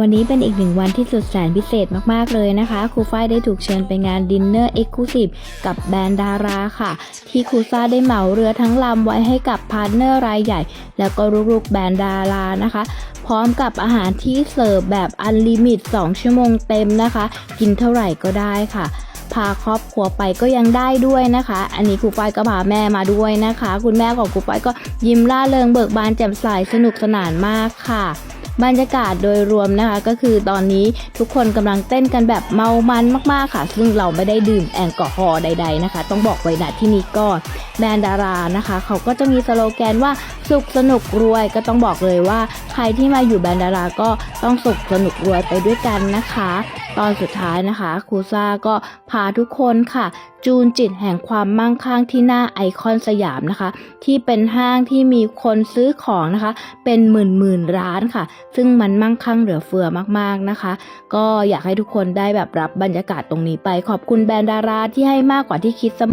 วันนี้เป็นอีกหนึ่งวันที่สุดแสนพิเศษมากๆเลยนะคะ ครูฝ้ายได้ถูกเชิญไปงานดินเนอร์เอ็กซ์คลูซีฟกับแบรนด์ดาราค่ะ ที่ครูซ่าได้เหมาเรือทั้งลำไว้ให้กับพาร์ทเนอร์รายใหญ่ แล้วก็ลูกๆแบรนด์ดารานะคะ พร้อมกับอาหารที่เสิร์ฟแบบอันลิมิต 2 ชั่วโมงเต็มนะคะ กินเท่าไหร่ก็ได้ค่ะพาครอบครัวไปก็ยังได้ด้วยนะคะ อันนี้ครูฝ้ายก็พาแม่มาด้วยนะคะ คุณแม่ของครูฝ้ายก็ยิ้มร่าเริงเบิกบานแจ่มใสสนุกสนานมากค่ะ บรรยากาศโดยรวมนะคะก็คือตอนนี้ทุกคนกำลังเต้นกันแบบเมามันมากๆค่ะ ซึ่งเราไม่ได้ดื่มแอลกอฮอล์ใด ๆนะคะ ต้องบอกไว้ณที่นี้ก่อนแบรนด์ดารานะคะ เขาก็จะมีสโลแกนว่าสุขสนุกรวยก็ต้องบอกเลยว่า ใครที่มาอยู่แบรนด์ดาราก็ต้องสุขสนุกรวยไปด้วยกันนะคะ ตอนสุดท้ายนะคะครูซ่าก็พาทุกคนค่ะ จูนจิตแห่งความมั่งคั่งที่หน้าไอคอนสยามนะคะ ที่เป็นห้างที่มีคนซื้อของนะคะ เป็นหมื่นหมื่นร้านค่ะ ซึ่งมันมั่งคั่งเหลือเฟือมากๆนะคะ ก็อยากให้ทุกคนได้แบบรับบรรยากาศตรงนี้ไป ขอบคุณแบรนด์ดาราที่ให้มากกว่าที่คิดเสมอ